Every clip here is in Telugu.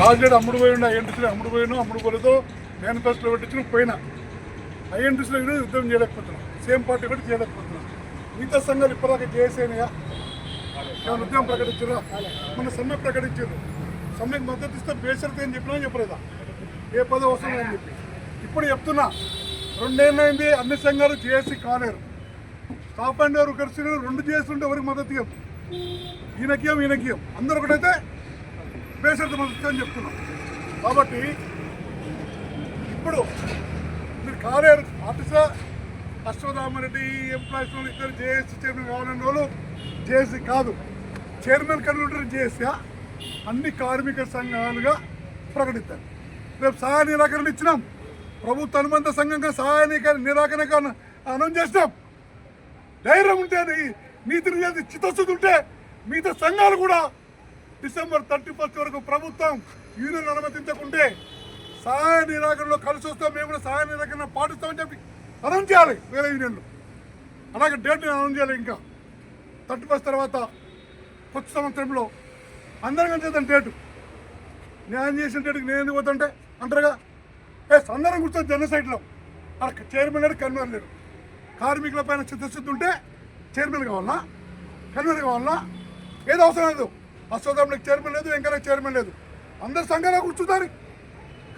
రాజేడు అమ్ముడు పోయి ఐఎన్టీసీలో అమ్ముడు పోయినా అమ్ముడు పోలేదో. మేనిఫెస్టోలో పెట్టించిన పోయినా. ఐఎన్టీసీలో కూడా యుద్ధం చేయలేకపోతున్నాం. సేమ్ పార్టీ కూడా చేయలేకపోతున్నాం. మిగతా సంఘాలు ఇప్పటిదాకా చేసేనయా ఏమైనా ఉద్యమం ప్రకటించారా? మన సమ్మె ప్రకటించారు. సమ్మెకు మద్దతు ఇస్తే బేసరితే అని చెప్పినా చెప్పలేదా? ఏ పదో అవసరం అని చెప్పి. ఇప్పుడు చెప్తున్నా రెండేళ్ళైంది అన్ని సంఘాలు చేసి కాలేరు. టాప్ అండ్ ఎవరు కలిసి రెండు చేస్తుంటే ఎవరికి మద్దతు ఇవ్వం ఈయనకియం ఈయనకియం అందరూ ఒకటైతే బేసరిత మద్దతు అని చెప్తున్నాం. కాబట్టి ఇప్పుడు మీరు కాలేరు ఆఫీసా అశ్వథామరెడ్డి ఎంప్లాయీస్ వాళ్ళు ఇద్దరు జేఏసీ చైర్మన్ కావాలన్న వాళ్ళు జేఏసీ కాదు. చైర్మన్ కన్వీనర్ జేఏసీ అన్ని కార్మిక సంఘాలుగా ప్రకటిస్తారు రేపు సహాయ నిరాకరణ ఇచ్చినాం. ప్రభుత్వ అనుబంధ సంఘంగా సహాయ నిరాకరణ నిరాకరణ అనౌన్స్ చేసినాం. ధైర్యం ఉంటే నీతి చిత్తశుద్ధి ఉంటే మిగతా సంఘాలు కూడా డిసెంబర్ థర్టీ ఫస్ట్ వరకు ప్రభుత్వం యూనియన్ అనుమతించకుంటే సహాయ నిరాకరణలో కలిసి వస్తాం మేము కూడా సహాయ నిరాకరణ పాటిస్తామని చెప్పి అనౌన్స్ చేయాలి వేరే యూనియన్లు. అలాగే డేట్ అనౌన్స్ చేయాలి ఇంకా. థర్టీ ఫస్ట్ తర్వాత కొత్త సంవత్సరంలో అందరం చేద్దాం డేటు. న్యాయం చేసిన డేటుకి నేను ఎందుకు పోతుంటే అంటారుగా ఎస్ అందరం కూర్చొని జనసైట్లో అక్కడ చైర్మన్ లేడు కన్వీనర్ లేడు. కార్మికుల పైన చిత్తశుద్ధి ఉంటే చైర్మన్ కావాలా కన్వీనర్ కావాలా? ఏది అవసరం లేదు. అశ్వతంలోకి చైర్మన్ లేదు వెంకయ్య చైర్మన్ లేదు. అందరు సంఘాలు కూర్చుంటారు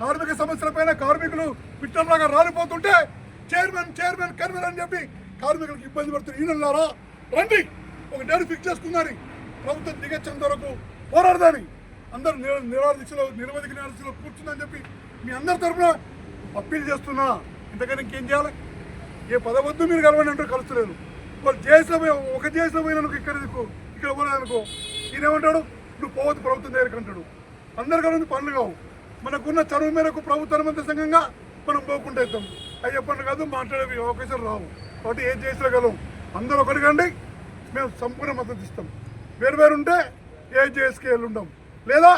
కార్మిక సమస్యలపైన కార్మికులు పిట్టంలాగా రాలిపోతుంటే చైర్మన్ చైర్మన్ కన్వీనర్ అని చెప్పి కార్మికులకు ఇబ్బంది పడుతుంది ఈయనలారా రండి ఒక డేట్ ఫిక్స్ చేసుకున్నారని ప్రభుత్వం దిగచ్చేంత వరకు పోరాడదాని. అందరూ నిర నిరాదీక్షలో నిరవధిక నిరాదీక్షలో కూర్చుందని చెప్పి మీ అందరి తరఫున అప్పీల్ చేస్తున్నా. ఇంతకని ఇంకేం చేయాలి? ఏ పదవద్దు మీరు కలవండి అంటూ కలుస్తలేదు. వాళ్ళు చేసిన ఒక చేసిన పోయినందుకు ఇక్కడ ఇక్కడ పోలేదనుకో. ఈయనేమంటాడు? నువ్వు పోవద్దు ప్రభుత్వం దగ్గరికి అంటాడు. అందరికీ పనులు కావు. మనకున్న చదువు మేరకు ప్రభుత్వ అనుబంధ సంఘంగా మనం పోకుండా ఇద్దాం. అవి చెప్పండి కాదు మాట్లాడే అవకాశాలు రావు. కాబట్టి ఏం చేసగలం అందరూ ఒకటికండి మేము సంపూర్ణ మద్దతు ఇస్తాం. వేరు వేరు ఉంటే ఏ జేఎస్కి వెళ్ళి ఉండం లేదా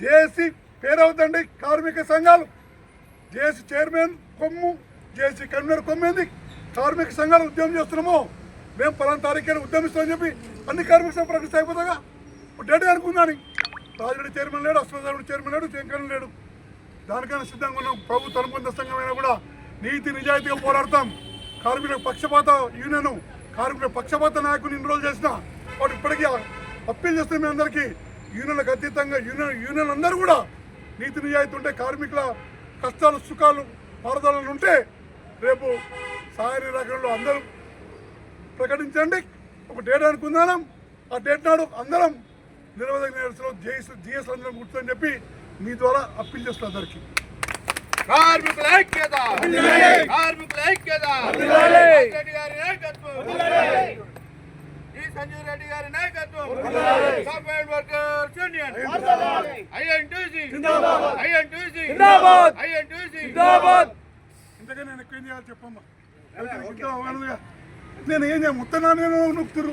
జేఏసీ పేరవుతండి కార్మిక సంఘాలు. జేఏసీ చైర్మన్ కొమ్ము జేఏసీ కన్వీనర్ కొమ్మింది కార్మిక సంఘాలు ఉద్యమం చేస్తున్నాము. మేము పలానా తారీఖు ఉద్యమిస్తామని చెప్పి అన్ని కార్మిక సంఘ ప్రకటిస్తే అయిపోతాగా. డేట్ అనుకుందాని రాజరెడ్డి చైర్మన్ లేడు అశ్వథారెడ్డి చైర్మన్ లేడు శంకరన్ లేడు. దానికైనా సిద్ధంగా ఉన్నాం. ప్రభుత్వ అనుబంధ సంఘమైనా కూడా నీతి నిజాయితీగా పోరాడతాం. కార్మికుల పక్షపాత యూనియన్ కార్మికుల పక్షపాత నాయకుని ఇన్ని రోజులు చేసిన వాడు ఇప్పటికీ అప్పీల్ చేస్తున్నాం మీ అందరికీ యూనియన్లకు అతీతంగా యూనియన్ యూనియన్ అందరూ కూడా నీతి నిజాయితీ ఉంటే కార్మికుల కష్టాలు సుఖాలు పారదాలను ఉంటే రేపు సాయని రకంలో అందరూ ప్రకటించండి. ఒక డేట్ అనుకుందాం. ఆ డేట్ నాడు అందరం నిరవధిక నిరసనలో జేఎస్ జిఎస్ అందరం కూర్చొని చెప్పి మీ ద్వారా అప్పీల్ చేస్తున్నా అందరికి. కార్మికుల ఐక్యత! కార్మికుల ఐక్యత! రెడ్డి గారి నాయకత్వం! ఈ సంజీవ్ రెడ్డి గారి నాయకత్వం! Software workers union! INTUC! INTUC! INTUC! ఇంతగా నేను ఎక్కువ ఏం చేయాలి చెప్పమ్మా. నేను ఏం చేయ మొత్తం నా నేను నొక్కుతురు